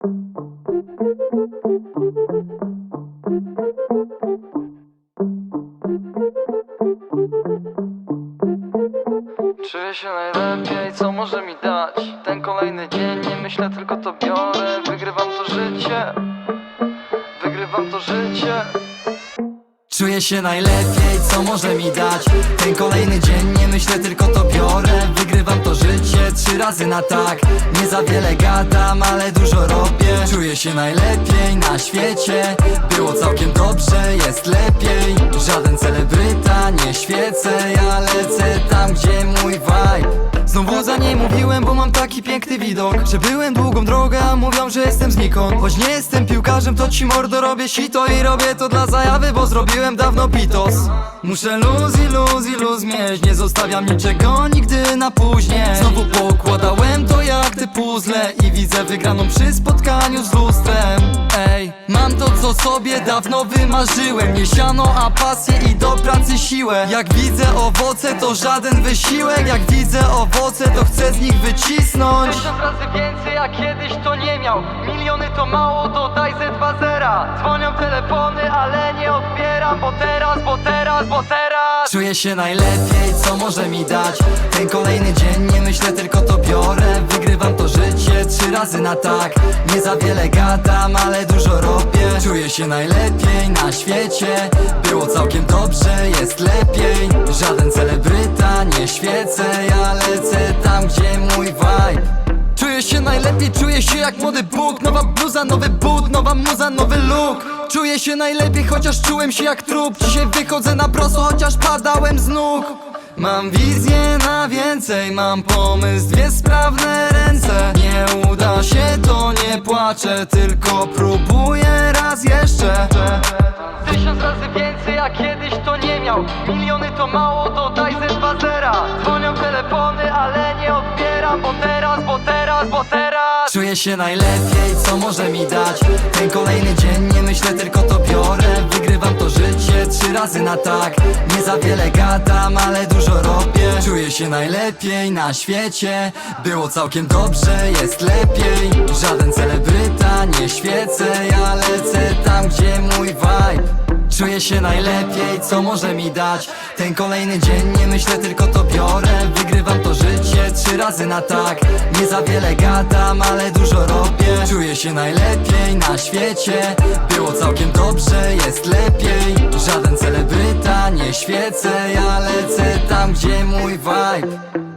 Czuję się najlepiej, co może mi dać? Ten kolejny dzień, nie myślę, tylko to biorę. Wygrywam to życie. Wygrywam to życie Czuję się najlepiej, co może mi dać Ten kolejny dzień, nie myślę, tylko to biorę. Wygrywam to życie trzy razy na tak. Nie za wiele gadam, ale dużo robię. Czuję się najlepiej na świecie. Było całkiem dobrze, jest lepiej. Żaden celebryta, nie świecę Ja Znowu za niej mówiłem, bo mam taki piękny widok Że byłem długą drogę, a mówią, że jestem znikąd. Choć nie jestem piłkarzem, to ci mordo robię sito I robię to dla zajawy, bo zrobiłem dawno pitos. Muszę luz i luz i luz mieć Nie zostawiam niczego nigdy na później. Znowu pokładałem to jak te puzzle I widzę wygraną przy spotkaniu z lustrem co sobie dawno wymarzyłem. Nie siano, a pasję i do pracy siłę. Jak widzę owoce to żaden wysiłek. Jak widzę owoce to chcę z nich wycisnąć. Tysiąc razy więcej, a kiedyś to nie miał. Miliony to mało, dodaj ze dwa zera. Dzwonią telefony, ale nie odbieram Bo teraz, bo teraz, bo teraz. Czuję się najlepiej, co może mi dać Ten kolejny dzień, nie myślę, tylko to biorę. Wygrywam to życie trzy razy na tak. Nie za wiele gadam, ale dużo robię. Czuję się najlepiej na świecie. Było całkiem dobrze, jest lepiej. Żaden celebryta, nie świecę Ja lecę tam, gdzie mój vibe. Czuję się najlepiej, czuję się jak młody Bóg. Nowa bluza, nowy but, nowa muza, nowy look. Czuję się najlepiej, chociaż czułem się jak trup. Dzisiaj wychodzę na prosto, chociaż padałem z nóg Mam wizję na więcej, mam pomysł, dwie sprawne ręce. Nie uda się, to nie płaczę, tylko próbuję raz jeszcze. Tysiąc razy więcej, a kiedyś to nie miał. Miliony to mało, dodaj ze dwa zera. Dzwonią telefony, ale nie odbieram Bo teraz, bo teraz, bo teraz. Czuję się najlepiej, co może mi dać? Ten kolejny dzień, nie myślę, tylko to biorę. Wygrywam to życie trzy razy na tak. Nie za wiele gadam, ale dużo się najlepiej na świecie. Było całkiem dobrze, jest lepiej. Żaden celebryta, nie świecę Ja lecę tam, gdzie mój vibe. Czuję się najlepiej, co może mi dać. Ten kolejny dzień, nie myślę, tylko to biorę. Wygrywam to życie trzy razy na tak. Nie za wiele gadam, ale dużo robię. Czuję się najlepiej na świecie. Było całkiem dobrze, jest lepiej. Żaden celebryta, nie świecę Ja lecę tam, gdzie mój vibe